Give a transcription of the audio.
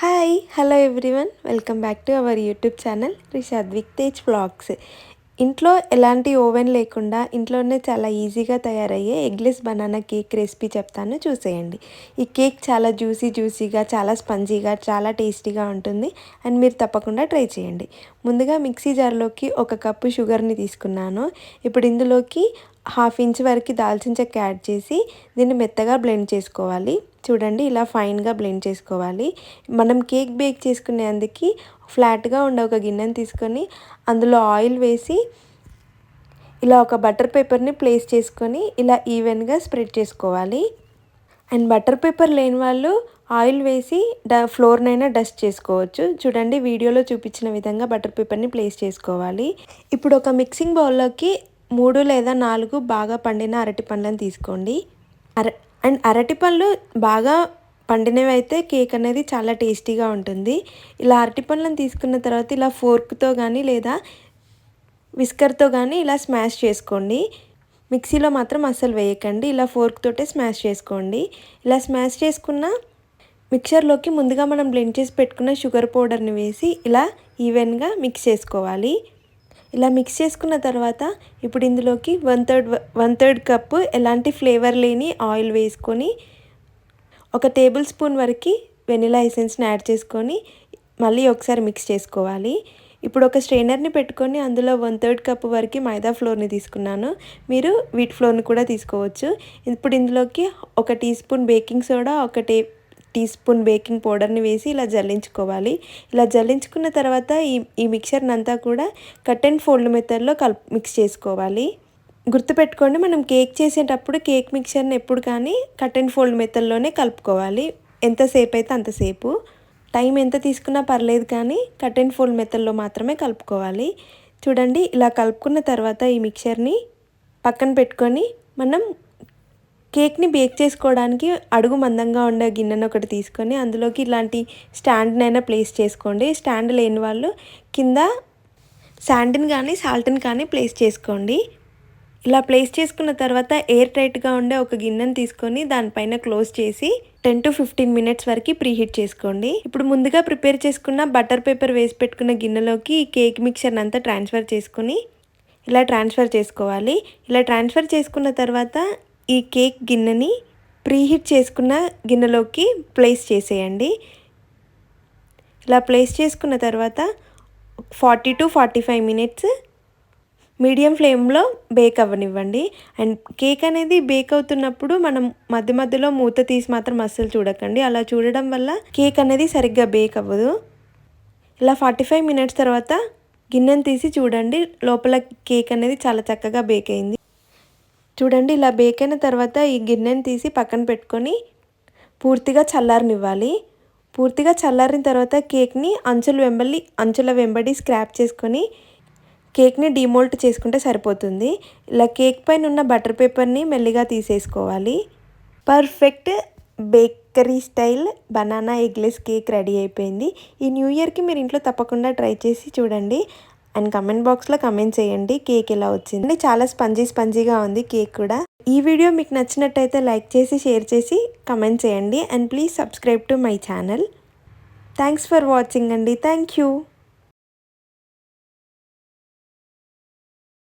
Hi hello everyone welcome back to our YouTube channel Rishadvik Tej blogs ఇంట్లో ఎలాంటి oven లేకుండా ఇంట్లోనే చాలా ఈజీగా తయారయ్యే ఎగ్లెస్ బనానా కేక్ రెసిపీ చెప్తాను. చూసేయండి. ఈ కేక్ చాలా జ్యూసీ జ్యూసీగా చాలా స్పంజీగా చాలా టేస్టీగా ఉంటుంది. అండ్ మీరు తప్పకుండా ట్రై చేయండి. ముందుగా మిక్సీ జార్లోకి ఒక కప్పు షుగర్ని తీసుకున్నాను. ఇప్పుడు ఇందులోకి హాఫ్ ఇంచ్ వరకు దాల్చిన చెక్క యాడ్ చేసి దీన్ని మెత్తగా బ్లెండ్ చేసుకోవాలి. చూడండి ఇలా ఫైన్గా బ్లెండ్ చేసుకోవాలి. మనం కేక్ బేక్ చేసుకునేందుకు ఫ్లాట్గా ఉండే ఒక గిన్నెని తీసుకొని అందులో ఆయిల్ వేసి ఇలా ఒక బటర్ పేపర్ని ప్లేస్ చేసుకొని ఇలా ఈవెన్గా స్ప్రెడ్ చేసుకోవాలి. అండ్ బటర్ పేపర్ లేని వాళ్ళు ఆయిల్ వేసి డ ఫ్లోర్నైనా డస్ట్ చేసుకోవచ్చు. చూడండి వీడియోలో చూపించిన విధంగా బటర్ పేపర్ని ప్లేస్ చేసుకోవాలి. ఇప్పుడు ఒక మిక్సింగ్ బౌల్లోకి మూడు లేదా నాలుగు బాగా పండిన అరటి పండ్లను తీసుకోండి. అర అండ్ అరటి పళ్ళు బాగా పండినవి అయితే కేక్ అనేది చాలా టేస్టీగా ఉంటుంది. ఇలా అరటి పండ్లను తీసుకున్న తర్వాత ఇలా ఫోర్క్తో కానీ లేదా విస్కర్తో కానీ ఇలా స్మాష్ చేసుకోండి. మిక్సీలో మాత్రం అస్సలు వేయకండి. ఇలా ఫోర్క్ తోటే స్మాష్ చేసుకోండి. ఇలా స్మాష్ చేసుకున్న మిక్చర్లోకి ముందుగా మనం బ్లెండ్ చేసి పెట్టుకున్న షుగర్ పౌడర్ని వేసి ఇలా ఈవెన్గా మిక్స్ చేసుకోవాలి. ఇలా మిక్స్ చేసుకున్న తర్వాత ఇప్పుడు ఇందులోకి one third one third cup ఎలాంటి ఫ్లేవర్ లేని ఆయిల్ వేసుకొని ఒక టేబుల్ స్పూన్ వరకు వెనిలా ఎసెన్స్ని యాడ్ చేసుకొని మళ్ళీ ఒకసారి మిక్స్ చేసుకోవాలి. ఇప్పుడు ఒక స్ట్రైనర్ని పెట్టుకొని అందులో వన్ థర్డ్ కప్ వరకు మైదా ఫ్లోర్ని తీసుకున్నాను. మీరు వీట్ ఫ్లోర్ని కూడా తీసుకోవచ్చు. ఇప్పుడు ఇందులోకి ఒక టీ స్పూన్ బేకింగ్ సోడా ఒక టే టీ స్పూన్ బేకింగ్ పౌడర్ని వేసి ఇలా జల్లించుకోవాలి. ఇలా జల్లించుకున్న తర్వాత ఈ ఈ మిక్చర్ని అంతా కూడా కట్ అండ్ ఫోల్డ్ మెథడ్లో కల్ మిక్స్ చేసుకోవాలి. గుర్తుపెట్టుకోండి మనం కేక్ చేసేటప్పుడు కేక్ మిక్చర్ని ఎప్పుడు కానీ కట్ అండ్ ఫోల్డ్ మెథడ్లోనే కలుపుకోవాలి. ఎంతసేపు అయితే అంతసేపు టైం ఎంత తీసుకున్నా పర్లేదు కానీ కట్ అండ్ ఫోల్డ్ మెథడ్లో మాత్రమే కలుపుకోవాలి. చూడండి ఇలా కలుపుకున్న తర్వాత ఈ మిక్చర్ని పక్కన పెట్టుకొని మనం కేక్ని బేక్ చేసుకోవడానికి అడుగు మందంగా ఉండే గిన్నెను ఒకటి తీసుకొని అందులోకి ఇలాంటి స్టాండ్నైనా ప్లేస్ చేసుకోండి. స్టాండ్ లేని వాళ్ళు కింద శాండ్ని కానీ సాల్ట్ని కానీ ప్లేస్ చేసుకోండి. ఇలా ప్లేస్ చేసుకున్న తర్వాత ఎయిర్ టైట్గా ఉండే ఒక గిన్నెను తీసుకొని దానిపైన క్లోజ్ చేసి టెన్ టు ఫిఫ్టీన్ మినిట్స్ వరకు ప్రీహీట్ చేసుకోండి. ఇప్పుడు ముందుగా ప్రిపేర్ చేసుకున్న బటర్ పేపర్ వేసి పెట్టుకున్న గిన్నెలోకి ఈ కేక్ మిక్చర్ని అంతా ట్రాన్స్ఫర్ చేసుకుని ఇలా ట్రాన్స్ఫర్ చేసుకోవాలి. ఇలా ట్రాన్స్ఫర్ చేసుకున్న తర్వాత ఈ కేక్ గిన్నెని ప్రీహీట్ చేసుకున్న గిన్నెలోకి ప్లేస్ చేసేయండి. ఇలా ప్లేస్ చేసుకున్న తర్వాత forty to forty five minutes medium ఫ్లేమ్లో బేక్ అవ్వనివ్వండి. అండ్ కేక్ అనేది బేక్ అవుతున్నప్పుడు మనం మధ్య మధ్యలో మూత తీసి మాత్రం అస్సలు చూడకండి. అలా చూడడం వల్ల కేక్ అనేది సరిగ్గా బేక్ అవ్వదు. ఇలా ఫార్టీ ఫైవ్ మినిట్స్ తర్వాత గిన్నెను తీసి చూడండి. లోపల కేక్ అనేది చాలా చక్కగా బేక్ అయింది. చూడండి ఇలా బేక్ అయిన తర్వాత ఈ గిన్నెని తీసి పక్కన పెట్టుకొని పూర్తిగా చల్లారనివ్వాలి. పూర్తిగా చల్లారిన తర్వాత కేక్ని అంచుల వెంబడి అంచుల వెంబడి స్క్రాప్ చేసుకొని కేక్ని డిమోల్ట్ చేసుకుంటే సరిపోతుంది. ఇలా కేక్ పైన ఉన్న బటర్ పేపర్ని మెల్లిగా తీసేసుకోవాలి. Perfect bakery style banana eggless cake ready అయిపోయింది. ఈ న్యూ ఇయర్కి మీరు ఇంట్లో తప్పకుండా ట్రై చేసి చూడండి. అండ్ కమెంట్ బాక్స్లో కమెంట్ చేయండి. కేక్ ఎలా వచ్చింది? చాలా స్పంజీ స్పంజీగా ఉంది కేక్ కూడా. ఈ వీడియో మీకు నచ్చినట్టయితే లైక్ చేసి షేర్ చేసి కమెంట్ చేయండి. And please subscribe to my channel thanks for watching అండి. Thank you